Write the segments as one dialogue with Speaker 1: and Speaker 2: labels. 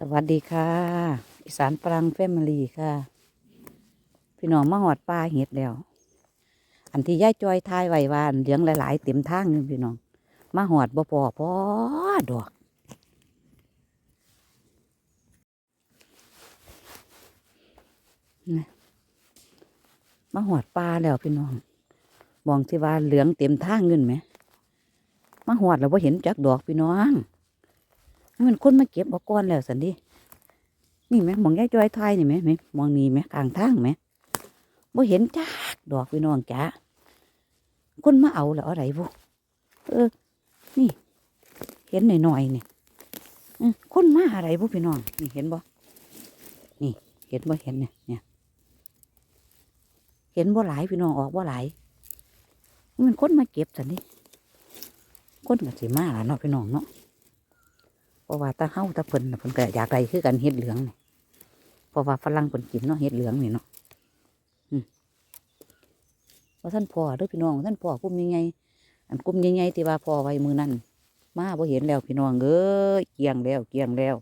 Speaker 1: สวัสดีค่ะ อีสานปรังแฟมิลี่ค่ะ พี่น้องมาหอดปลาเห็ดแล้ว อันที่ย่ายจอยทายไว้วานเหลืองหลาย ๆ เต็มทางนึงพี่น้อง มาหอดบ่พอพอดอกนะมาหอดปลาแล้วพี่น้องมองที่ว่าเหลืองเต็มทางเงินไหม มาหอดแล้วว่าเห็นจักดอกพี่น้อง มันคนมาเก็บเอาก้อนแล้วสันดินี่ไหมมองแยายจอยทายนี่ไหมไหมมองนี่ไหมกลางทางไหมว่เห็นจักดอกพี่น้องจ้าคนมาเอาแล้วอะไรบุเออ นี่ เห็นหน่อยๆนี่เออคนมาอะไรบุพี่น้อง นี่เห็นบ่นี่ เห็นบ่เห็นเนี่ยเนี่ยเห็นบ่หลายพี่น้องออกบ่หลายมันคนมาเก็บสันดิคนก็สิมาล่ะเนาะพี่น้องเนาะ เพราะว่าตาเฮาตาเพิ่นเพิ่นก็อยากได้คือกันเฮ็ดเหลืองนี่เพราะว่าฝรั่งเพิ่นกินเนาะเฮ็ดเหลืองนี่เนาะว่าท่านพ่อเด้อพี่น้องท่านพ่อกุ้มยังไงอันกุ้มยังไงที่ว่าพ่อไว้มือนั่นมาบ่เห็นแล้วพี่น้องเอ้ยเกียงแล้วเกียงแล้ว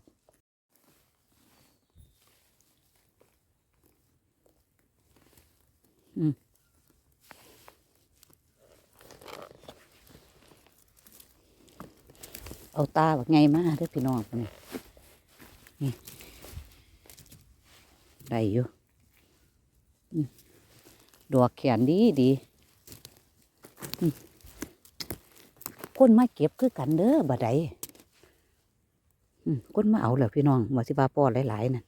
Speaker 1: อืม เอาตาแบบไงมาเด้อพี่น้องคนนี้นี่ได้อยู่อืมดอกแขนดีดีอืมคนมาเก็บคือกันเด้อบ่ได้อืมคนมาเอาแล้วพี่น้องว่าสิบาปอหลายๆนั่น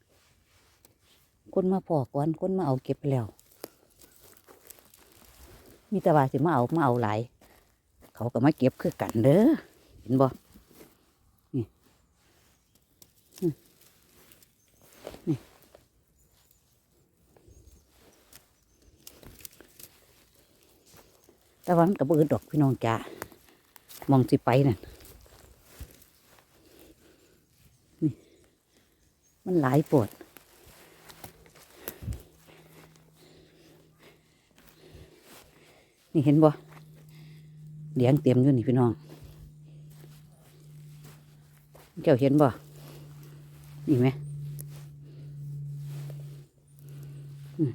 Speaker 1: คนมาพอก่อนคนมาเอาเก็บไปแล้ว มีแต่ว่าสิมาเอามาเอาหลาย เขาก็มาเก็บคือกันเด้อเห็นบ่ แต่วามันกับเบิดดอกพี่น้องจ้ามองสิไปนั่นนี่ มันหลายปวดนี่เห็นบ่เลี้ยงเต็มอยู่นี่พี่น้องเจ้าเห็นบ่นี่ไหมอืม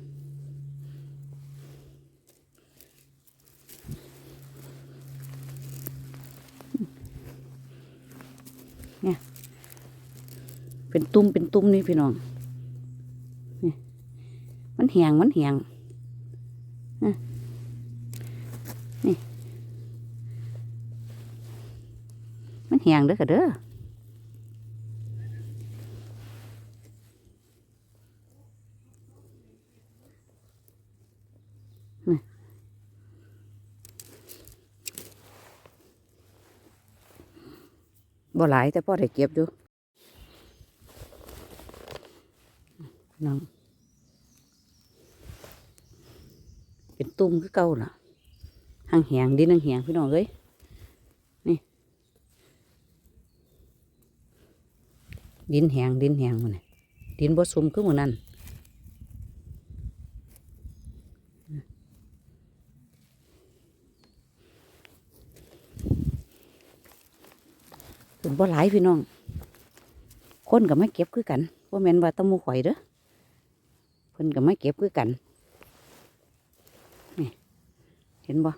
Speaker 1: เป็นตุ้มเป็นตุ้มนี่พี่น้องนี่มันแหงมันแหงนี่มันแหงเด้อค่ะเด้อนี่บ่หลายแต่พ่อได้เก็บอยู่ น้องเป็นตุ่มคือเก่าล่ะหางแหงดินหางแหงพี่น้องเอ้ยนี่ ดินแหงดินแหงมันดินบ่ซุ่มคือมันนั่นเป็นบ่หลายพี่น้อง คนก็ไม่เก็บคือกันว่าแมนว่าตะมูข่อยเด้อ เพิ่นก็ม่เก็บคือกันนี่เห็นบ่อ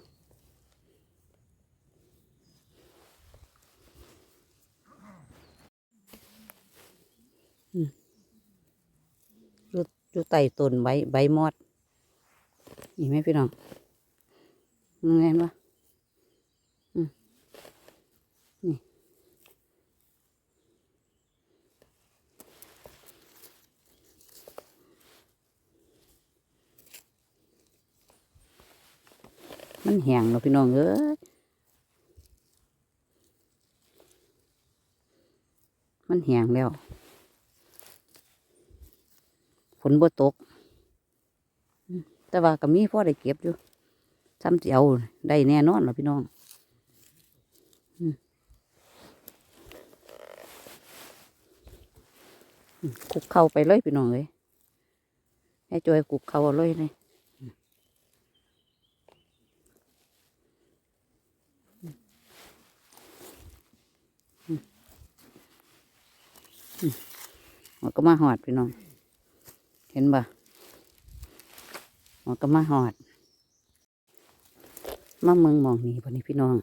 Speaker 1: ยู่อยู่ใต้ต้นใบใบมอดนี่ไหมพี่น้องมึงเห็นบ่มนี่ มันแห้งแล้วพี่น้องเอ้ยมันแห้งแล้วฝนบ่ตก แต่ว่าก็มีพ่อได้เก็บอยู่ซ้ำสิเอาได้แน่นอนหรอพี่น้องคุกเข้าไปเลยพี่น้องเลยให้จอยคุกเข้าเอาเลยเลย มันก็มาหอดพี่น้อง เห็นบ่มันก็มาหอด มาเมืองมองนี่พอนี้พี่น้อง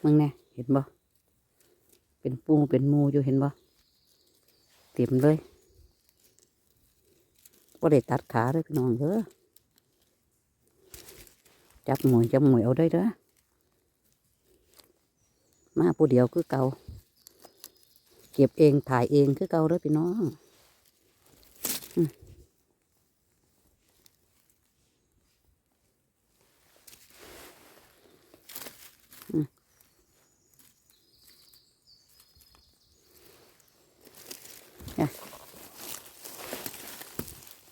Speaker 1: เมึงแน่เห็นบ่เป็นปูเป็นมูอยู่เห็นบ่เต็มเลยก็ได้ตัดขาเลยพี่น้องเด้อจับหมวยจับหมวยเอาได้เด้อมาผู้เดียวคือเก่า เก็บเองถ่ายเองคือเก่าเด้อพี่น้อง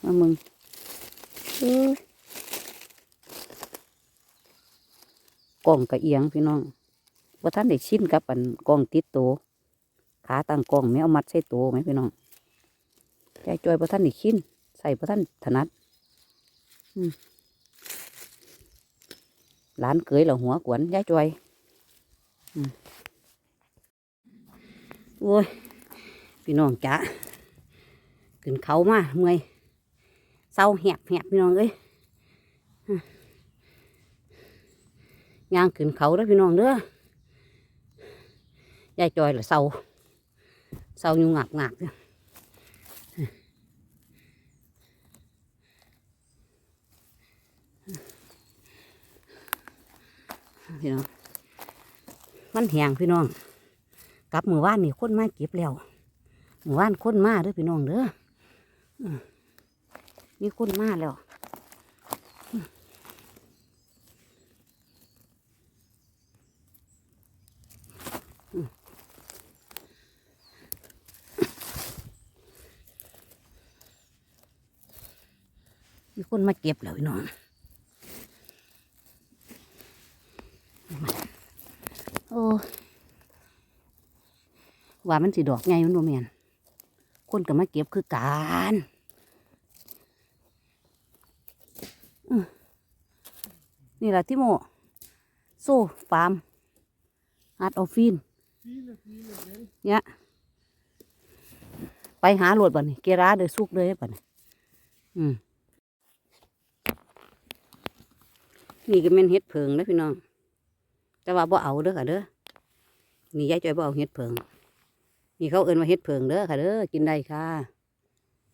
Speaker 1: มามึงกล่องกระเอียงพี่น้องว่าท่านได้ชินกับอันกล่องติดโต ขาตั้งกล่องไม่เอามัดใส่โตวไหมพี่น้องใจจอยว่าท่านได้ชินใส่ว่าท่านถนัดอืมหลานเกยเหล่าหัวกวนยายจอยโอ้ย พี่น้องจ้าขึ้นเขามาเมื่อยเศร้าแหบแหบพี่น้องเอ้ยย่างขึ้นเขาแล้วพี่น้องเด้อยายจอยเหละเศร้า เศร้าอยู่งักงักเนี่ยพี่น้องมันแหงพี่น้องกลับมือว่านนี่คนมาเก็บแล้วมือว่านคนมาเด้อพี่น้องเด้อมมีคนมาแล้ว มีคนมาเก็บแล้วน้องโอ้ว่ามันสิดอกไงมันบ่แม่นคนก็มาเก็บคือการนี่แหละที่โมโซ่ฟาร์มฮัดออฟฟินเนี่ยไปหาโหลดบ่นี่เกราเดยสุกเลยบ่นี่อืม นี่ก็เป็นเห็ดเพิงนะพี่น้อง แต่ว่าบ่เอาเด้อค่ะเด้อ นี่ยายจอยบ่เอาเห็ดเพิง นี่เขาเอิ้นว่าเห็ดเพิงเด้อค่ะเด้อ กินได้ค่ะ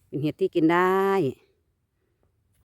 Speaker 1: เป็นเห็ดที่กินได้